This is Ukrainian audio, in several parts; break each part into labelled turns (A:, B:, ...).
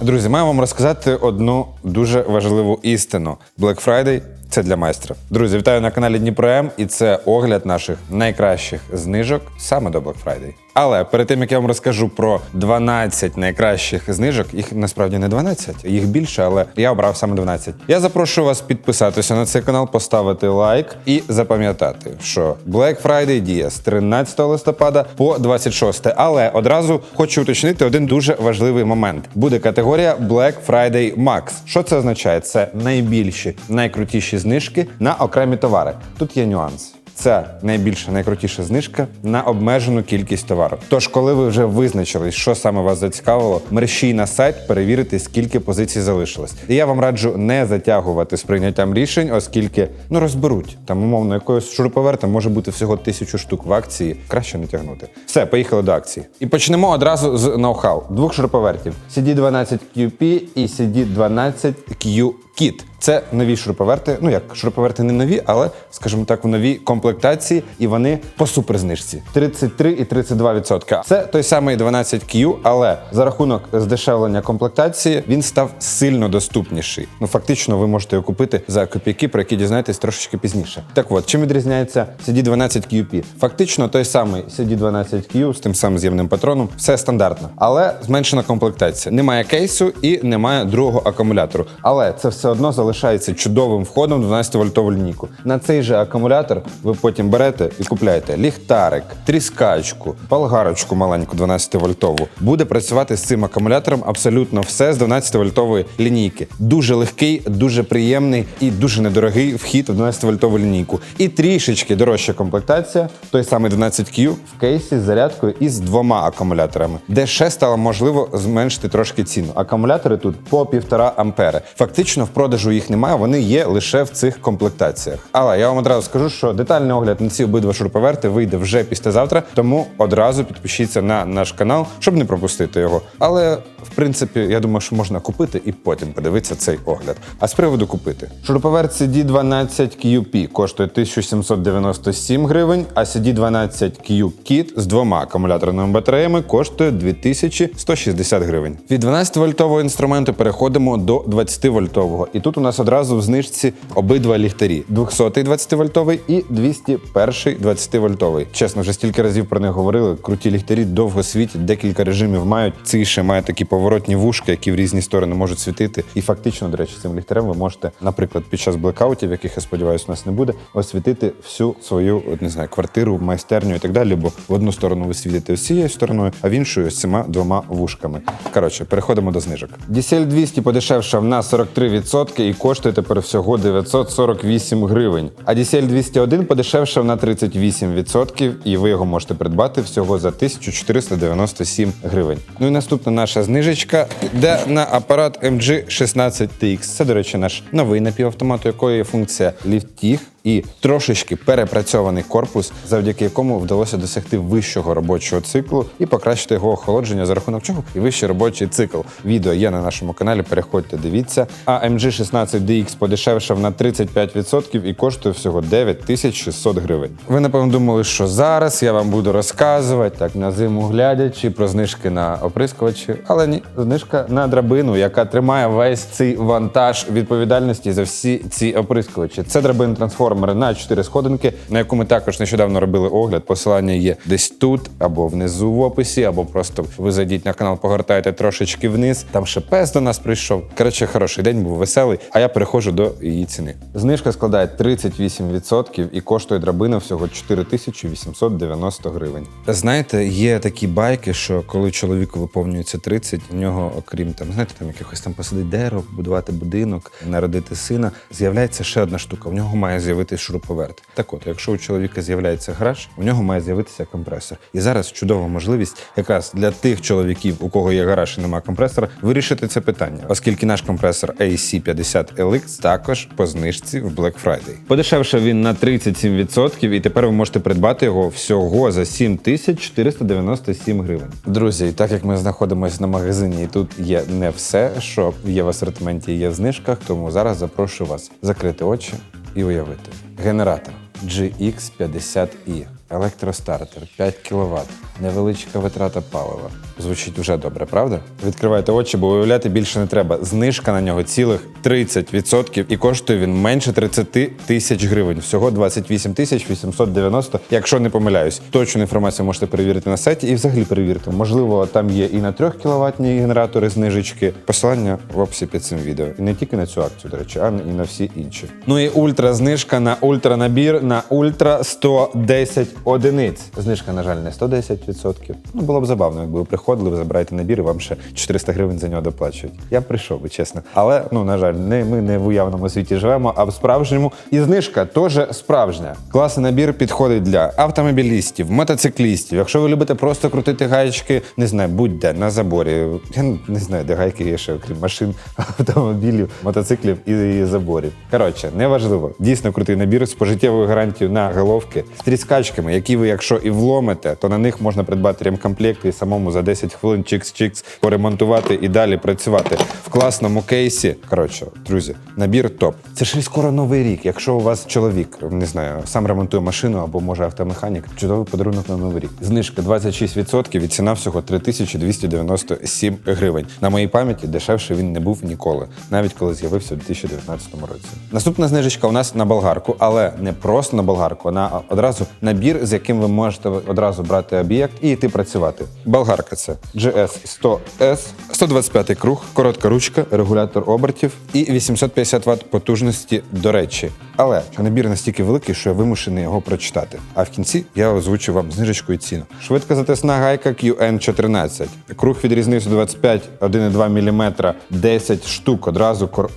A: Друзі, маю вам розказати одну дуже важливу істину: Black Friday – це для майстра. Друзі, вітаю на каналі Дніпро М, і це огляд наших найкращих знижок саме до Black Friday. Але перед тим як я вам розкажу про 12 найкращих знижок, їх насправді не 12, їх більше, але я обрав саме 12. Я запрошую вас підписатися на цей канал, поставити лайк і запам'ятати, що Black Friday діє з 13 листопада по 26. Але одразу хочу уточнити один дуже важливий момент. Буде категорія Black Friday Max. Що це означає? Це найбільші, найкрутіші знижки на окремі товари. Тут є нюанс. Це найбільша, найкрутіша знижка на обмежену кількість товару. Тож, коли ви вже визначились, що саме вас зацікавило, мерщій на сайт перевірити, скільки позицій залишилось. І я вам раджу не затягувати з прийняттям рішень, оскільки ну розберуть там умовно якогось шуруповерта може бути всього тисячу штук в акції. Краще не тягнути. Все, поїхали до акції. І почнемо одразу з ноу-хау. двох шуруповертів: CD12QP і CD12Q Kit. Це нові шуруповерти. Ну як шуруповерти не нові, але скажімо так, в новій комплектації, і вони по суперзнижці 33 і 32%. Це той самий 12Q, але за рахунок здешевлення комплектації він став сильно доступніший. Ну фактично, ви можете його купити за копійки, про які дізнаєтесь трошечки пізніше. Так от, чим відрізняється CD12QP? Фактично той самий CD12Q з тим самим з'ємним патроном, все стандартно, але зменшена комплектація. Немає кейсу і немає другого акумулятору. Але це все одно залишається чудовим входом в 12-вольтову лінійку. На цей же акумулятор ви потім берете і купляєте ліхтарик, тріскачку, болгарочку маленьку 12-вольтову. Буде працювати з цим акумулятором абсолютно все з 12-вольтової лінійки. Дуже легкий, дуже приємний і дуже недорогий вхід в 12-вольтову лінійку. І трішечки дорожча комплектація, той самий 12Q в кейсі з зарядкою із двома акумуляторами, де ще стало можливо зменшити трошки ціну. Акумулятори тут по 1,5 ампери. Фактично в продажу їх немає, вони є лише в цих комплектаціях. Але я вам одразу скажу, що детальний огляд на ці обидва шуруповерти вийде вже післязавтра, тому одразу підпишіться на наш канал, щоб не пропустити його. Але в принципі, я думаю, що можна купити і потім подивитися цей огляд. А з приводу купити. Шуруповерт CD12QP коштує 1797 гривень, а CD12Q Kit з двома акумуляторними батареями коштує 2160 гривень. Від 12-вольтового інструменту переходимо до 20-вольтового. І тут у нас одразу в знижці обидва ліхтарі: 200-й 20-вольтовий і 201-й 20-вольтовий. Чесно, вже стільки разів про них говорили. Круті ліхтарі довго світять, декілька режимів мають. Цей ще має такі поворотні вушки, які в різні сторони можуть світити. І фактично, до речі, цим ліхтарем ви можете, наприклад, під час блекаутів, яких я сподіваюся, у нас не буде, освітити всю свою не знаю, квартиру, майстерню і так далі. Бо в одну сторону ви світите ось цією стороною, а в іншу ось цими двома вушками. Коротше, переходимо до знижок. DCL 200 подешевшав на 43% і коштує тепер всього 948 гривень. А DCL 201 подешевшав на 38%, і ви його можете придбати всього за 1497 гривень. Ну і наступна наша знижечка йде на апарат MG 16TX. Це, до речі, наш новий напівавтомат, у якої функція ліфтіг і трошечки перепрацьований корпус, завдяки якому вдалося досягти вищого робочого циклу і покращити його охолодження за рахунок чого і вищий робочий цикл. Відео є на нашому каналі. Переходьте, дивіться. А MG 16 DX подешевшав на 35% і коштує всього 9600 гривень. Ви напевно думали, що зараз я вам буду розказувати так на зиму глядячи про знижки на оприскувачі, але ні, знижка на драбину, яка тримає весь цей вантаж відповідальності за всі ці оприскувачі. Це драбин трансформери на 4 сходинки, на яку ми також нещодавно робили огляд. Посилання є десь тут або внизу в описі, або просто ви зайдіть на канал, погортайте трошечки вниз. Там ще пес до нас прийшов. Коротше, хороший день був веселий. А я переходжу до її ціни. Знижка складає 38% і коштує драбина всього 4890 гривень. Знаєте, є такі байки, що коли чоловіку виповнюється 30, в нього, окрім там, знаєте, там якихось там посадити дерево, будувати будинок, народити сина, з'являється ще одна штука. В нього має з'явитися шуруповерт. Так от, якщо у чоловіка з'являється гараж, у нього має з'явитися компресор. І зараз чудова можливість якраз для тих чоловіків, у кого є гараж і немає компресора, вирішити це питання, оскільки наш компресор AC50LX також по знижці в Black Friday. Подешевшав він на 37%, і тепер ви можете придбати його всього за 7497 гривень. Друзі, так як ми знаходимося на магазині, і тут є не все, що є в асортименті, є в знижках, тому зараз запрошую вас закрити очі і уявити. Генератор GX50i, електростартер 5 кВт, невеличка витрата палива, Звучить вже добре, правда? Відкривайте очі, бо уявляти більше не треба. Знижка на нього цілих 30% і коштує він менше 30 тисяч гривень. Всього 28 тисяч 890, якщо не помиляюсь. Точну інформацію можете перевірити на сайті і взагалі перевірити. Можливо, там є і на 3 кіловатні генератори знижечки. Посилання в описі під цим відео. І не тільки на цю акцію, до речі, а і на всі інші. Ну і ультра знижка на ультра набір на ультра 110 одиниць. Знижка, на жаль, не 110%. Ну було б забавно, якби ви приходили, ви забираєте набір і вам ще 400 гривень за нього доплачують. Я прийшов би, чесно. Але ну на жаль, не ми не в уявному світі живемо, а в справжньому. І знижка теж справжня. Класний набір підходить для автомобілістів, мотоциклістів. Якщо ви любите просто крутити гаєчки, не знаю, будь-де на заборі. Я не знаю, де гайки є ще, окрім машин, автомобілів, мотоциклів і заборів. Коротше, неважливо. Дійсно крутий набір з пожиттєвою гарантією на головки, з тріскачками, які ви, якщо і вломите, то на них можна придбати ремкомплекти і самому за 10 хвилин чикс-чикс поремонтувати і далі працювати в класному кейсі. Коротше, друзі, набір топ. Це ж і скоро новий рік. Якщо у вас чоловік, не знаю, сам ремонтує машину або може автомеханік, чудовий подарунок на новий рік. Знижка 26% і ціна всього 3297 гривень. На моїй пам'яті дешевше він не був ніколи, навіть коли з'явився у 2019 році. Наступна знижечка у нас на болгарку, але не просто на болгарку, а на одразу набір, з яким ви можете одразу брати об'єкт і йти працювати. Болгарка це GS100S, 125 круг, коротка ручка, регулятор обертів і 850 Вт потужності до речі. Але набір настільки великий, що я вимушений його прочитати. А в кінці я озвучу вам знижечку і ціну. Швидка затисна гайка QN14. Круг відрізнився 25 1,2 мм, 10 штук одразу кор...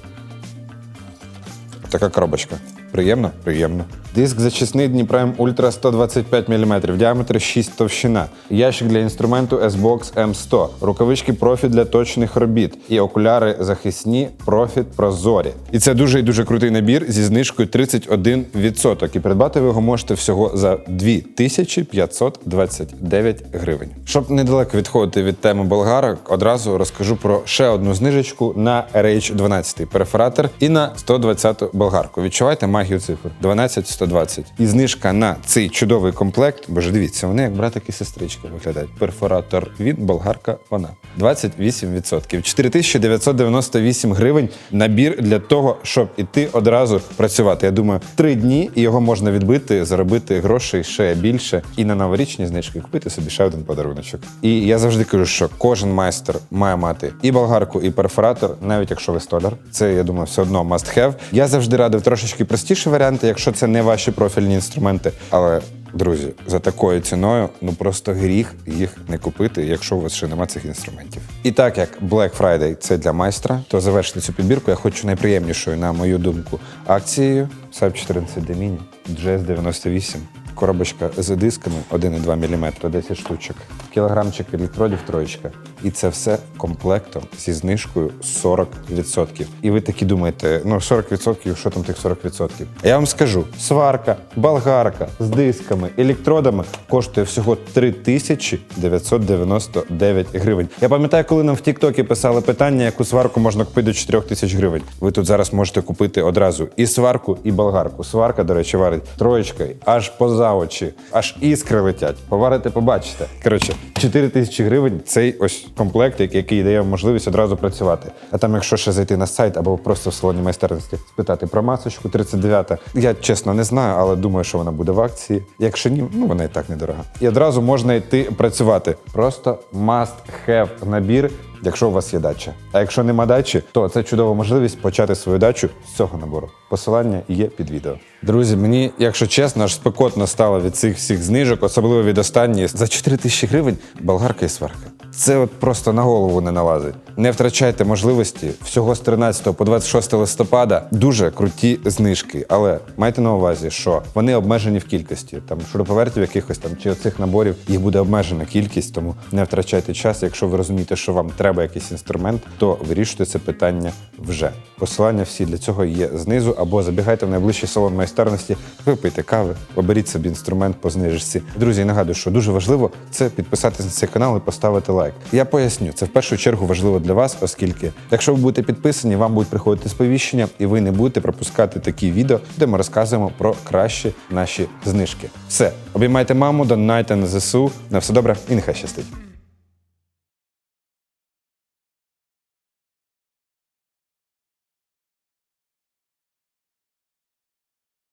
A: Така коробочка. Приємно? Приємно. Диск зачисний Дніпром Ультра 125 мм, діаметр 6 товщина. Ящик для інструменту S-Box M100. Рукавички профі для точних робіт. І окуляри захисні профіт прозорі. І це дуже і дуже крутий набір зі знижкою 31%. І придбати ви його можете всього за 2529 гривень. Щоб недалеко відходити від теми болгарок, одразу розкажу про ще одну знижечку на RH12 перфоратор і на 120 болгарку. Відчувайте магію цифр 12 120. І знижка на цей чудовий комплект, бо ж дивіться, вони як братик і сестрички виглядають. Перфоратор він, болгарка вона. 28%. 4998 гривень набір для того, щоб іти одразу працювати. Я думаю, три дні і його можна відбити, заробити грошей ще більше. І на новорічні знижки купити собі ще один подаруночок. І я завжди кажу, що кожен майстер має мати і болгарку, і перфоратор, навіть якщо ви столяр. Це я думаю, все одно must have. Я завжди радив трошечки простіші варіанти, якщо це не ваші профільні інструменти. Але друзі, за такою ціною ну просто гріх їх не купити, якщо у вас ще нема цих інструментів. І так як Black Friday це для майстра, то завершити цю підбірку я хочу найприємнішою, на мою думку, акцією SAP 14D Mini GS98. Коробочка з дисками 1,2 мм, 10 штучок, кілограмчик електродів троєчка. І це все комплектом зі знижкою 40%. І ви такі думаєте, ну 40%, що там тих 40%? А я вам скажу: сварка, болгарка з дисками, електродами коштує всього 3999 гривень. Я пам'ятаю, коли нам в Тіктокі писали питання, яку сварку можна купити до 4 тисяч гривень. Ви тут зараз можете купити одразу і сварку, і болгарку. Сварка, до речі, варить троєчка, аж поза очі, аж іскри летять. Поварите, побачите. Коротше, 4 тисячі гривень цей ось комплект, який дає можливість одразу працювати. А там, якщо ще зайти на сайт або просто в салоні майстерності, спитати про масочку 39 я чесно не знаю, але думаю, що вона буде в акції. Якщо ні, ну вона і так недорога. І одразу можна йти працювати. Просто must have набір. Якщо у вас є дача. А якщо нема дачі, то це чудова можливість почати свою дачу з цього набору. Посилання є під відео. Друзі, мені, якщо чесно, аж спекотно стало від цих всіх знижок, особливо від останньої. За 4 тисячі гривень болгарка і сварка. Це от просто на голову не налазить. Не втрачайте можливості всього з 13 по 26 листопада. Дуже круті знижки, але майте на увазі, що вони обмежені в кількості. Там шуруповертів якихось там чи оцих наборів їх буде обмежена кількість, тому не втрачайте час. Якщо ви розумієте, що вам треба якийсь інструмент, то вирішуйте це питання вже. Посилання всі для цього є знизу, або забігайте в найближчий салон майстерності, випийте кави, оберіть собі інструмент по знижці. Друзі, нагадую, що дуже важливо це підписатися на цей канал і поставити лайк. Я поясню, це в першу чергу важливо для вас, оскільки, якщо ви будете підписані, вам будуть приходити сповіщення, і ви не будете пропускати такі відео, де ми розказуємо про кращі наші знижки. Все, обіймайте маму, донайте на ЗСУ. На все добре і нехай щастить.